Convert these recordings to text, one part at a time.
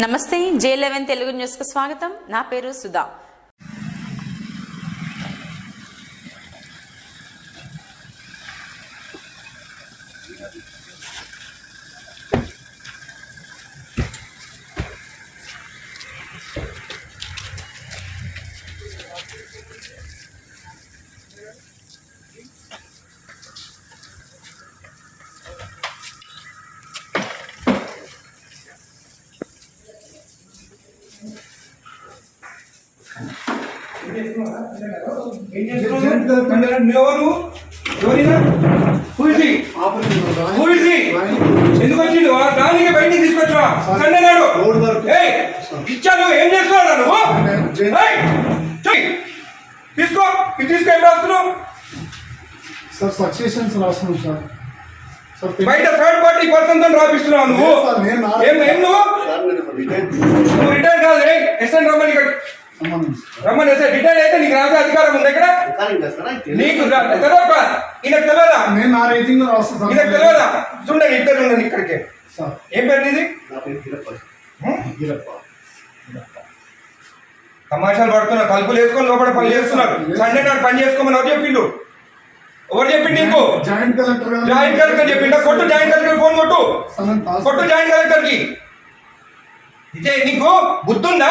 నమస్తే జే లెవెన్ తెలుగు న్యూస్కు స్వాగతం. నా పేరు సుధా. ఎవరు? ఎందుకు వచ్చిండు? దానికి బయటికి తీసుకొచ్చా సండే నాడు. ఇచ్చాను. ఏం నువ్వు చెయ్. తీసుకో. ఇది తీసుకో ఏం రాస్తున్నావు? సార్ సక్సెషన్స్ రాస్తున్నాం సార్. బయట థర్డ్ పార్టీ పర్సన్తో రాపిస్తున్నావు నువ్వు. ఏం నువ్వు సార్ మీరు రిటైర్ నువ్వు రిటైర్ కాదు రే ఎస్ఎన్ రమ్మని ఇక్కడ సంబంధం రమ్మని ఎస్ఐ రిటైర్ అయితే నీకు రాసే అధికారం ఉంది ఇక్కడ నీకు తెలియక ఈయనకు తెలియదా నేను నా రేటింగ్ రాస్తాను ఈయనకు తెలియదా చూడండి ఇద్దరు ఉండండి ఇక్కడికి. సార్. ఏం పేరు నీది? తమాషాలు పడుతున్నారు కలుపులు వేసుకొని లోపల పని చేస్తున్నారు. సండే నాడు పని చేసుకోమని ఎవరు చెప్పిండు? ఎవరు చెప్పిండు నీకు? జాయింట్ కలెక్టర్ జాయింట్ కలెక్టర్ చెప్పిండా? కొట్టు జాయింట్ కలెక్టర్ ఫోన్ కొట్టు. సార్ కొట్టు జాయింట్ కలెక్టర్కి. ఇదే నీకు బుద్ధుందా?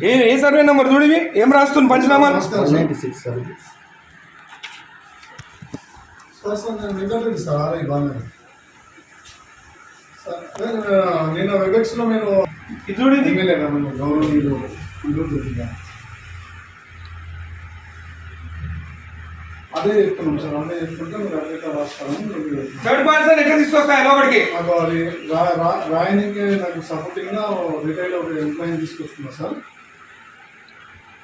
ఏ ఏ సర్వే నెంబర్ చూడివి? ఏం రాస్తుంది పంచనామా? సిక్స్ సార్ సార్ నేను వెంకటరెడ్డి సార్ నేను నేను ఇది చూడు గౌరవనీయులు అదే చెప్తున్నాం సార్ అదే చెప్తుంటే మీరు అదే రాస్తారని థర్డ్ పర్సన్ తీసుకొస్తాయి లోపలికి నాకు రాయనికి నాకు సపోర్టింగ్గా రిటైల్ ఒక ఎంప్లాయీ తీసుకొస్తున్నా సార్.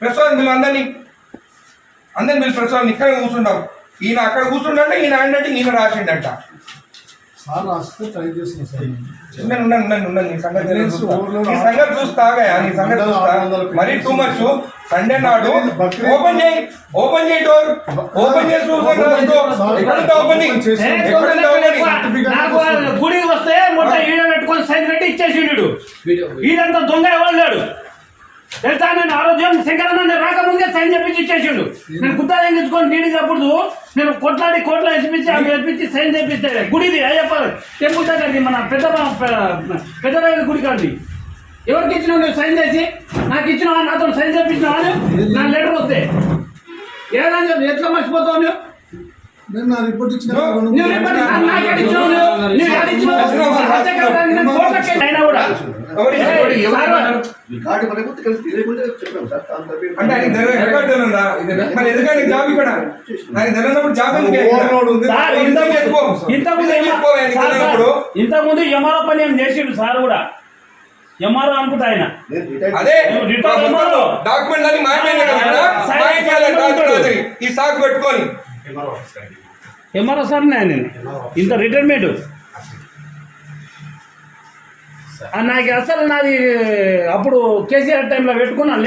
press వాళ్ళని పిలు అందరినీ అందరిని పిలు ప్రెస్ వాళ్ళని ఇక్కడ కూర్చుంటాం ఈయన అక్కడ కూర్చుండంటే ఈయన అంటే ఈయన రాసిండంట. సార్ రాస్తే ట్రై చేస్తున్నా సార్. నేను ఉన్నాను ఉన్నాను ఉన్నాను నీ సంగతి నీ సంగతి చూస్తాగా నీ సంగతి వందల, చూస్తా. ఆరు వందల మరీ టూ మచ్ సండే నాడు ఓపెన్ చేయి ఓపెన్ చేయి డోర్ ఓపెన్ చేసి ఓపెన్ గుడికి వస్తే మొత్తం ఈడ పెట్టుకొని సైన్ పెట్టి ఇచ్చేసిండు. ఈడంతా దొంగ ఎవరు లేడు? తెలుసా నేను ఆరోగ్యం శంకరన్న రాకముందే సైన్ చెప్పించి ఇచ్చేసిండు. నేను గుత్తా ఎంగించుకొని నీడికి అప్పుడు నేను కొట్లాడి కోట్ల ఎత్తిపించి ఆమె ఎత్తిపించి సైన్ చేపిస్తే గుడిది అయ్యప్ప టెంపుల్ దగ్గరది మన పెద్ద పెద్దరాయల గుడి కాదు ఎవరికి ఇచ్చినావు నువ్వు సైన్ చేసి నాకు ఇచ్చినావా? నాతో సైన్ చేపించినావా నా లెటర్ వస్తే. ఏదని చెప్పి ఎట్లా మర్చిపోతావు నువ్వు? నేను నా రిపోర్ట్ ఇచ్చిన నువ్వు రేపటి నా- నాకు ఇచ్చినావు నువ్వు? ఇచ్చినావు? అయినా కూడా. రికార్డు తెలియకుండా సార్ దాని తప్ప అంటే ఆయన రికార్డు ఉందా? మరి ఎందుకంటే జాబ్ ఇక్కడ? నాకు జాబ్ ఇంతకుముందు ఇంతకుముందు ఎంఆర్ఓ పని ఏం చేసిండు సార్ కూడా? ఎంఆర్ఓ అనుకుంటా ఆయన. అదే. డాక్యుమెంట్ మాయమైంది. ఈ సాకు పెట్టుకొని. ఎంఆర్ఓ సార్ నేను ఇంత రిటైర్మెంట్ నాకు అసలు నాది అప్పుడు కేసీఆర్ టైంలో పెట్టుకున్నాను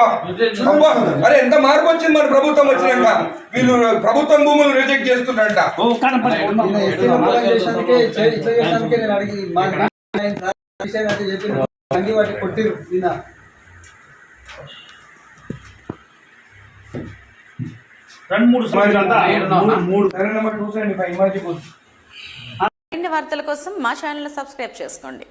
అరే ఎంత మార్పు వచ్చింది మన ప్రభుత్వం వచ్చినాక? వీళ్ళు ప్రభుత్వం భూములు రిజెక్ట్ చేస్తున్నారంట. ఓ కనపడి ఈయన ఎస్సీ అప్లై చేసినందుకే చే- ఇట్లా చేసినందుకే నేను అడిగి మా ఆయన సార్ విషయం అయితే చెప్పిండు అంగి వాటి కొట్టిరు ఈయన రెండు మూడు మూడు- సరే నెంబర్ టూ సెవెంటీ ఫైవ్ ఇమాజిబుల్ మరిన్ని వార్తల కోసం మా ఛానల్ సబ్స్క్రైబ్ చేసుకోండి.